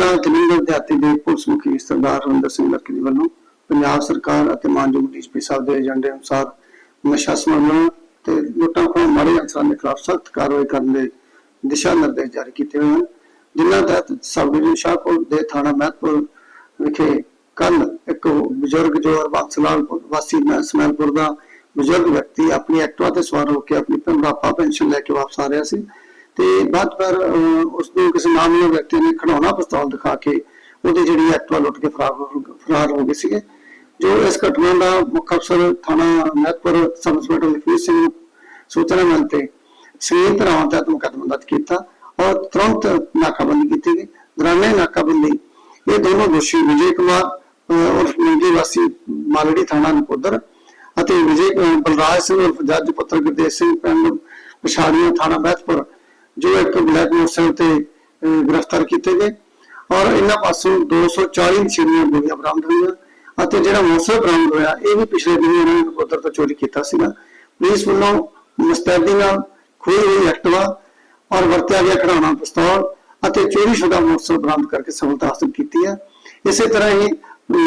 ਜ਼ਿਲ੍ਹਾ ਜਲੰਧਰ ਦੇ ਆਤੀ ਦੇ ਪੁਲਿਸ ਮੁਖੀ ਸਰਦਾਰ ਰਵਿੰਦਰ ਸਿੰਘ ਲੱਕੀ ਜੀ ਵੱਲੋਂ ਪੰਜਾਬ ਸਰਕਾਰ ਅਤੇ ਮਾਨਯੋਗ ਡੀਜਪੀ ਸਾਹਿਬ ਦੇ ਏਜੰਡੇ ਅਨੁਸਾਰ ਨਸ਼ਾ ਸਮਗਲਣ ਤੇ ਲੁੱਟਾਂ ਖੋਹਾਂ ਮਾੜੇ ਅਨਸਰਾਂ ਦੇ ਖਿਲਾਫ ਸਖਤ ਕਾਰਵਾਈ ਕਰਨ ਦੇ ਦਿਸ਼ਾ ਨਿਰਦੇਸ਼ ਜਾਰੀ ਕੀਤੇ ਹੋਏ ਹਨ। ਜਿਨ੍ਹਾਂ ਤਹਿਤ ਸਬ ਡਿਵੀਜ਼ਨ ਸ਼ਾਹਕੋਟ ਦੇ ਥਾਣਾ ਮਹਿਤਪੁਰ ਵਿਖੇ ਕੱਲ ਇੱਕ ਬਜ਼ੁਰਗ ਜੋ ਹਰਬੰਸ ਲਾਲ ਵਾਸੀ ਸਮੈਲਪੁਰ ਦਾ ਬਜ਼ੁਰਗ ਵਿਅਕਤੀ ਆਪਣੀ ਐਕਟਵਾ ਤੇ ਸਵਾਰ ਹੋ ਕੇ ਆਪਣੀ ਬੁਢਾਪਾ ਪੈਨਸ਼ਨ ਲੈ ਕੇ ਵਾਪਸ ਆ ਰਿਹਾ ਸੀ। ਤੇ ਬਾਅਦ ਪਰ ਉਸ ਨੂੰ ਕਿਸੇ ਨਾਮੀ ਵਿਅਕਤੀ ਨੇ ਖੜਾਉਣਾ ਪਿਸਤੌਲ ਦਿਖਾ ਕੇ ਉਹਦੀ ਜਿਹੜੀ ਐਕਟਿਵਾ ਲੁੱਟ ਕੇ ਫਰਾਰ ਹੋ ਗਏ ਸੀਗੇ। ਜੋ ਇਸ ਘਟਨਾ ਦਾ ਮੁੱਖ ਅਫਸਰ ਥਾਣਾ ਮਹਿਤਪੁਰ ਸਬ ਇੰਸਪੈਕਟਰ ਲਖਵੀਰ ਸਿੰਘ ਨੂੰ ਸੂਚਨਾ ਮਿਲ ਤੇ ਸ੍ਰੀ ਤਰ੍ਹਾਂ ਤਹਿਤ ਮੁਕੱਦਮਾ ਦਰਜ ਕੀਤਾ ਔਰ ਤੁਰੰਤ ਨਾਕਾਬੰਦੀ ਕੀਤੀ ਗਈ। ਦੌਰਾਨੇ ਨਾਕਾਬੰਦੀ ਇਹ ਦੋਨੋਂ ਦੋਸ਼ੀ ਵਿਜੇ ਕੁਮਾਰ ਅਹ, ਉਰਫ ਵਾਸੀ ਮਾਲੜੀ ਥਾਣਾ ਨਕੋਦਰ ਅਤੇ ਵਿਜੇ ਬਲਰਾਜ ਸਿੰਘ ਉਰਫ ਜੱਜ ਪੁੱਤਰ ਗੁਰਦੇਵ ਸਿੰਘ ਪਿੰਡ ਪਛਾੜੀਆਂ ਥਾਣਾ ਮਹਿਤਪੁਰ ਜੋ ਇੱਕ ਬਲੈਕ ਮੋਟਰਸਾਈਕਲ ਤੇ ਗ੍ਰਿਫਤਾਰ ਕੀਤੇ ਗਏ ਔਰ ਇਹਨਾਂ ਪਾਸੋਂ 240 ਛੇੜੀਆਂ ਗੋਲੀਆਂ ਬਰਾਮਦ ਹੋਈਆਂ ਅਤੇ ਜਿਹੜਾ ਮੋਟਰਸਾਈਕਲ ਬਰਾਮਦ ਹੋਇਆ, ਇਹ ਵੀ ਪਿਛਲੇ ਦਿਨ ਇਹਨਾਂ ਨੇ ਨਕੋਦਰ ਤੋਂ ਚੋਰੀ ਕੀਤਾ ਸੀਗਾ। ਪੁਲਿਸ ਵੱਲੋਂ ਮੁਸਤੈਦੀ ਨਾਲ ਖੋਈ ਹੋਈ ਐਕਟਿਵਾ ਔਰ ਵਰਤਿਆ ਗਿਆ ਖਿਡੌਣਾ ਪਿਸਤੌਲ ਅਤੇ ਚੋਰੀ ਚੋਰੀशुदा ਮੋਟਰਸਾਈਕਲ ਬਰਾਮਦ ਕਰਕੇ ਸਫਲਤਾ ਹਾਸਲ ਕੀਤੀ ਹੈ। ਇਸੇ ਤਰ੍ਹਾਂ ਹੀ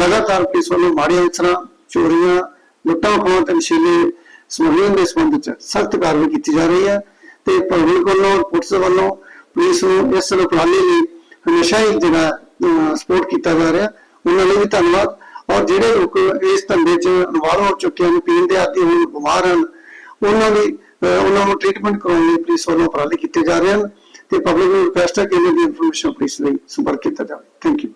ਲਗਾਤਾਰ ਪੁਲਿਸ ਵੱਲੋਂ ਮਾੜੀਆਂ ਅਨਸਰਾਂ ਚੋਰੀਆਂ ਲੁੱਟਾਂ ਖੋਹਾਂ ਤੇ ਨਸ਼ੀਲੇ ਸਮਗਲਿੰਗ ਦੇ ਸੰਬੰਧ ਵਿੱਚ ਸਖਤ ਕਾਰਵਾਈ ਕੀਤੀ ਜਾ ਰਹੀ ਹੈ। ਤੇ ਪਬਲਿਕ ਵੱਲੋਂ, ਪੁਲਿਸ ਵੱਲੋਂ, ਪੁਲਿਸ ਨੂੰ ਇਸ ਉਪਰਾਲੇ ਲਈ ਹਮੇਸ਼ਾ ਹੀ ਜਿਹੜਾ ਸਪੋਰਟ ਕੀਤਾ ਜਾ ਰਿਹਾ। ਉਹਨਾਂ ਲਈ ਵੀ ਧੰਨਵਾਦ। ਔਰ ਜਿਹੜੇ ਲੋਕ ਇਸ ਧੰਦੇ 'ਚ ਇਨਵੋਲਵ ਹੋ ਚੁੱਕੇ ਹਨ, ਪੀਣ ਦੇ ਆਦੀ ਹੁਣ, ਬਿਮਾਰ ਹਨ, ਉਹਨਾਂ ਦੀ ਉਹਨਾਂ ਨੂੰ ਟ੍ਰੀਟਮੈਂਟ ਕਰਾਉਣ ਲਈ ਪੁਲਿਸ ਵੱਲੋਂ ਉਪਰਾਲੇ ਕੀਤੇ ਜਾ ਰਹੇ ਹਨ। ਤੇ ਪਬਲਿਕ ਨੂੰ ਰਿਕੁਐਸਟ ਹੈ ਕਿ ਇਹਨਾਂ ਦੀ ਇਨਫੋਰਮੇਸ਼ਨ ਪੁਲਿਸ ਲਈ ਸੰਪਰਕ ਕੀਤਾ ਜਾਵੇ। Thank you